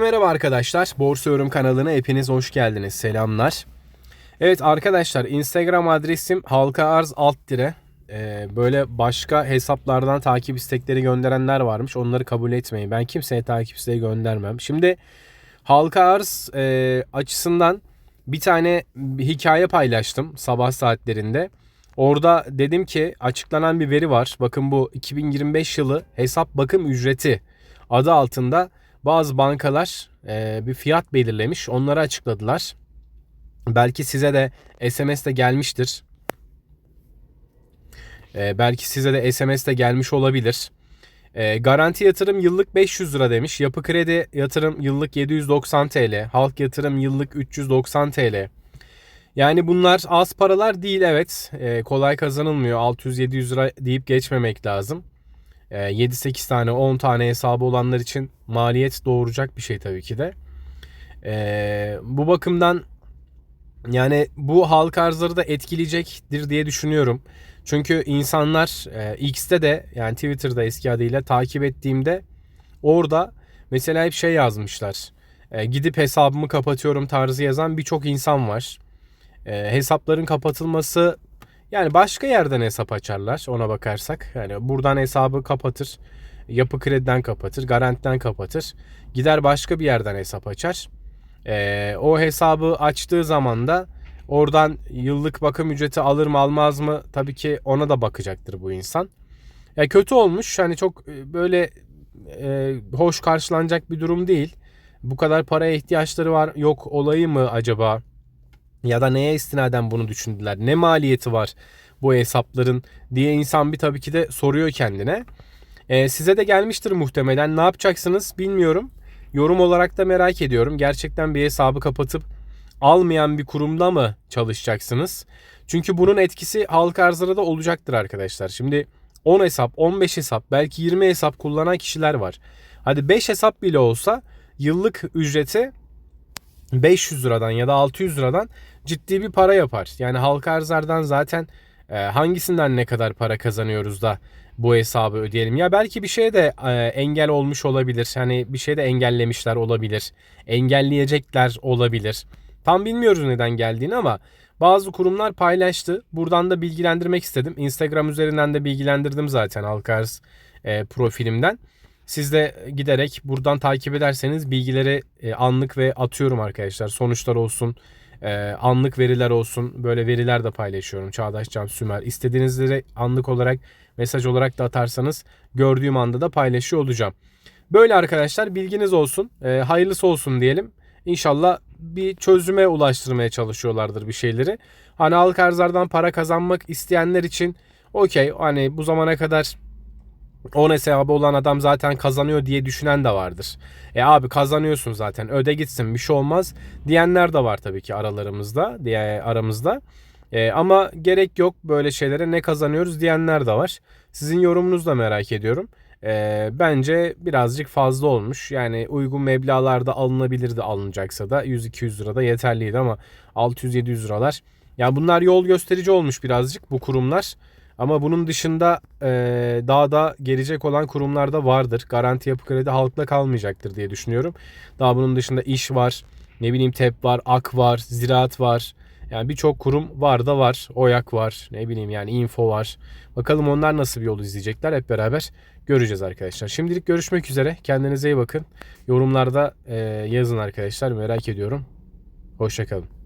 Merhaba arkadaşlar. Borsa Yorum kanalına hepiniz hoş geldiniz. Selamlar. Evet arkadaşlar Instagram adresim halka arz alt dire. Ee, böyle başka hesaplardan takip istekleri gönderenler varmış. Onları kabul etmeyin. Ben kimseye takip isteği göndermem. Şimdi halka arz e, açısından bir tane bir hikaye paylaştım sabah saatlerinde. Orada dedim ki açıklanan bir veri var. Bakın bu 2025 yılı hesap bakım ücreti adı altında bazı bankalar e, bir fiyat belirlemiş. Onları açıkladılar. Belki size de SMS de gelmiştir. E, belki size de SMS de gelmiş olabilir. E, garanti yatırım yıllık 500 lira demiş. Yapı kredi yatırım yıllık 790 TL. Halk yatırım yıllık 390 TL. Yani bunlar az paralar değil evet. E, kolay kazanılmıyor. 600-700 lira deyip geçmemek lazım. 7-8 tane 10 tane hesabı olanlar için maliyet doğuracak bir şey tabii ki de. Ee, bu bakımdan yani bu halk arzları da etkileyecektir diye düşünüyorum. Çünkü insanlar e, X'te de yani Twitter'da eski adıyla takip ettiğimde orada mesela hep şey yazmışlar. E, gidip hesabımı kapatıyorum tarzı yazan birçok insan var. E, hesapların kapatılması yani başka yerden hesap açarlar ona bakarsak. Yani buradan hesabı kapatır. Yapı krediden kapatır. Garantiden kapatır. Gider başka bir yerden hesap açar. Ee, o hesabı açtığı zaman da oradan yıllık bakım ücreti alır mı almaz mı tabii ki ona da bakacaktır bu insan. Ya kötü olmuş. Hani çok e, böyle e, hoş karşılanacak bir durum değil. Bu kadar paraya ihtiyaçları var. Yok olayı mı acaba? Ya da neye istinaden bunu düşündüler? Ne maliyeti var bu hesapların diye insan bir tabii ki de soruyor kendine. Ee, size de gelmiştir muhtemelen. Ne yapacaksınız bilmiyorum. Yorum olarak da merak ediyorum. Gerçekten bir hesabı kapatıp almayan bir kurumda mı çalışacaksınız? Çünkü bunun etkisi halka arzlara da olacaktır arkadaşlar. Şimdi 10 hesap, 15 hesap, belki 20 hesap kullanan kişiler var. Hadi 5 hesap bile olsa yıllık ücreti 500 liradan ya da 600 liradan ciddi bir para yapar. Yani halka arzlardan zaten e, hangisinden ne kadar para kazanıyoruz da bu hesabı ödeyelim. Ya belki bir şey de e, engel olmuş olabilir. Hani bir şey de engellemişler olabilir. Engelleyecekler olabilir. Tam bilmiyoruz neden geldiğini ama bazı kurumlar paylaştı. Buradan da bilgilendirmek istedim. Instagram üzerinden de bilgilendirdim zaten halka arz e, profilimden. Siz de giderek buradan takip ederseniz bilgileri e, anlık ve atıyorum arkadaşlar. Sonuçlar olsun, e, anlık veriler olsun. Böyle veriler de paylaşıyorum. Çağdaş Can Sümer. İstediğinizleri anlık olarak mesaj olarak da atarsanız gördüğüm anda da paylaşıyor olacağım. Böyle arkadaşlar bilginiz olsun. E, hayırlısı olsun diyelim. İnşallah bir çözüme ulaştırmaya çalışıyorlardır bir şeyleri. Hani halk arzlardan para kazanmak isteyenler için okey hani bu zamana kadar 10 hesabı olan adam zaten kazanıyor diye düşünen de vardır. E abi kazanıyorsun zaten öde gitsin bir şey olmaz diyenler de var tabii ki aralarımızda diye aramızda. E, ama gerek yok böyle şeylere ne kazanıyoruz diyenler de var. Sizin yorumunuzu da merak ediyorum. E, bence birazcık fazla olmuş. Yani uygun meblalarda alınabilirdi alınacaksa da 100-200 lira da yeterliydi ama 600-700 liralar. Yani bunlar yol gösterici olmuş birazcık bu kurumlar. Ama bunun dışında e, daha da gelecek olan kurumlar da vardır. Garanti yapı kredi halkla kalmayacaktır diye düşünüyorum. Daha bunun dışında iş var, ne bileyim TEP var, AK var, Ziraat var. Yani birçok kurum var da var. Oyak var, ne bileyim yani Info var. Bakalım onlar nasıl bir yol izleyecekler hep beraber göreceğiz arkadaşlar. Şimdilik görüşmek üzere. Kendinize iyi bakın. Yorumlarda e, yazın arkadaşlar merak ediyorum. Hoşçakalın.